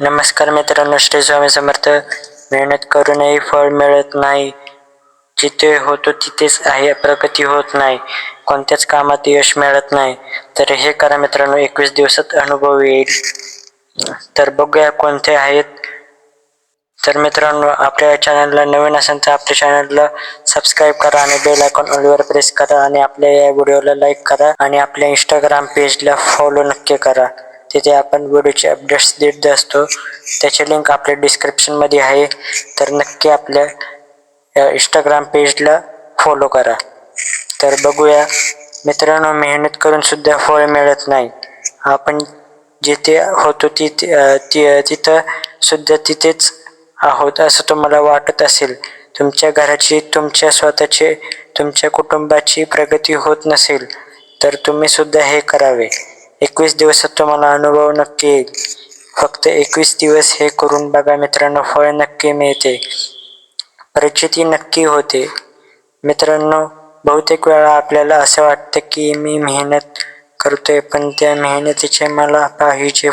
नमस्कार मित्रांनो श्री स्वामी समर्थ. मेहनत करूनही फळ मिळत नाही. जिथे होतो तिथेच आहे प्रगती होत नाही. कोणत्याच कामात यश मिळत नाही. तर हे करा मित्रांनो एकवीस दिवसात अनुभव येईल. तर बघूया कोणते आहेत. तर मित्रांनो आपल्या चॅनलला नवीन असेल तर आपल्या चॅनलला सबस्क्राईब करा आणि बेल आयकॉन ऑलवर प्रेस करा आणि आपल्या या व्हिडिओला लाईक करा आणि आपल्या इंस्टाग्राम पेजला फॉलो नक्की करा. तिथे आपण व्हिडिओचे अपडेट्स देत असतो. त्याची लिंक आपल्या डिस्क्रिप्शनमध्ये आहे. तर नक्की आपल्या इंस्टाग्राम पेजला फॉलो करा. तर बघूया. मित्रांनो मेहनत करून सुद्धा फळ मिळत नाही. आपण जिथे होतो तिथे तिथं सुद्धा तिथेच आहोत असं तुम्हाला वाटत असेल. तुमच्या घराची तुमच्या स्वतःचे तुमच्या कुटुंबाची प्रगती होत नसेल तर तुम्ही सुद्धा हे करावे. एकवीस दिवसात तुम्हाला अनुभव नक्की येईल. फक्त एकवीस दिवस हे करून बघा मित्रांनो फळ नक्की मिळते. परिचिती नक्की होते. मित्रांनो बहुतेक वेळा आपल्याला असं वाटतं की मी मेहनत करतोय पण त्या मेहनतीचे मला पाहिजे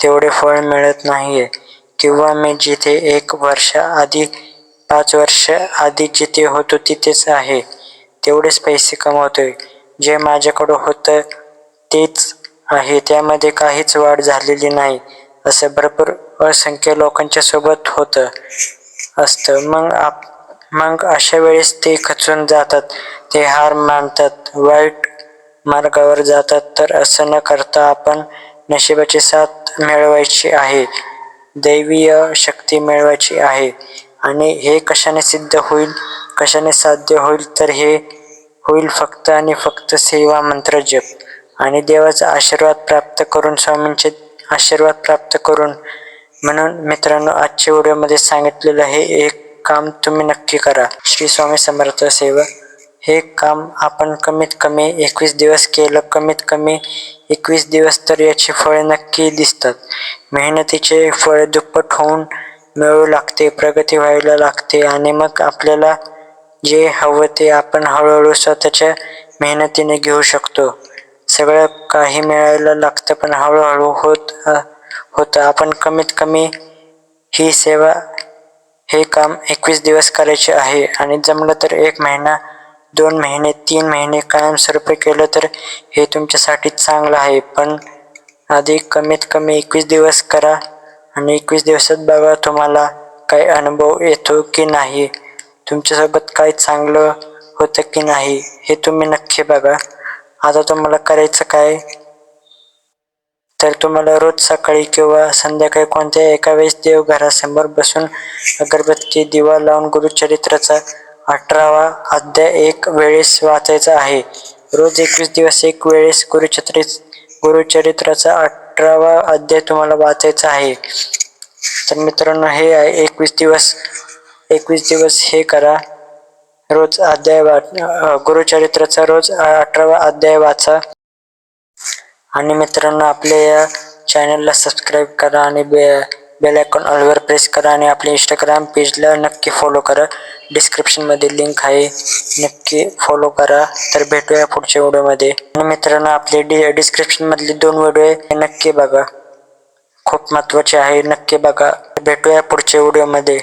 तेवढे फळ मिळत नाही आहे किंवा मी जिथे एक वर्ष आधी पाच वर्ष आधी जिथे होतो तिथेच आहे. तेवढेच पैसे कमवतोय. जे माझ्याकडं होतं तेच आहे त्यामध्ये काहीच वाढ झालेली नाही असं भरपूर असंख्य लोकांच्या सोबत होतं असतं. मग आप मग अशा वेळेस ते खचून जातात ते हार मानतात वाईट मार्गावर जातात. तर असं न करता आपण नशिबाची साथ मिळवायची आहे दैवीय शक्ती मिळवायची आहे. आणि हे कशाने सिद्ध होईल कशाने साध्य होईल तर हे होईल फक्त आणि फक्त सेवा मंत्र जप. आणि देवाचा आशीर्वाद प्राप्त करून स्वामींचे आशीर्वाद प्राप्त करून म्हणून मित्रांनो आजच्या व्हिडिओमध्ये सांगितलेलं हे एक काम तुम्ही नक्की करा. श्री स्वामी समर्थ सेवा हे काम आपण कमीत कमी एकवीस दिवस केलं कमीत कमी एकवीस दिवस तर याची फळे नक्की दिसतात. मेहनतीचे फळे दुप्पट होऊन मिळू लागते प्रगती व्हायला लागते आणि मग आपल्याला जे हवं ते आपण हळूहळू स्वतःच्या मेहनतीने घेऊ शकतो. सगळं काही मिळायला लागतं पण हळूहळू होत होतं. आपण कमीत कमी ही सेवा हे काम एकवीस दिवस करायचे आहे. आणि जमलं तर एक महिना दोन महिने तीन महिने कायमस्वरूपी केलं तर हे तुमच्यासाठी चांगलं आहे. पण आधी कमीत कमी एकवीस दिवस करा आणि एकवीस दिवसात बघा तुम्हाला काही अनुभव येतो की नाही. तुमच्यासोबत काही चांगलं होतं की नाही हे तुम्ही नक्की बघा. आता तुम्हाला करायचं काय? तर तुम्हाला रोज सकाळी किंवा संध्याकाळी कोणत्या एका वेळेस देवघरासमोर बसून अगरबत्ती दिवा लावून गुरुचरित्राचा अठरावा अध्याय एक वेळेस वाचायचा आहे. रोज एकवीस दिवस एक वेळेस गुरुचरित्र गुरुचरित्राचा अठरावा अध्याय तुम्हाला वाचायचा आहे. तर मित्रांनो हे आहे एकवीस दिवस एकवीस दिवस हे करा. रोज अध्याय गुरुचरित्राचा रोज अठरावा अध्याय वाचा. आणि मित्रांनो आपल्या या चॅनलला सबस्क्राईब करा आणि बे बेल आयकॉन ऑलवर प्रेस करा आणि आपल्या इंस्टाग्राम पेजला नक्की फॉलो करा. डिस्क्रिप्शनमध्ये लिंक आहे. नक्की फॉलो करा. तर भेटूया पुढच्या व्हिडिओमध्ये आणि मित्रांनो आपले डि डिस्क्रिप्शनमधले दोन व्हिडिओ आहे. नक्की बघा. खूप महत्त्वाचे आहे. नक्की बघा. भेटूया पुढच्या व्हिडिओमध्ये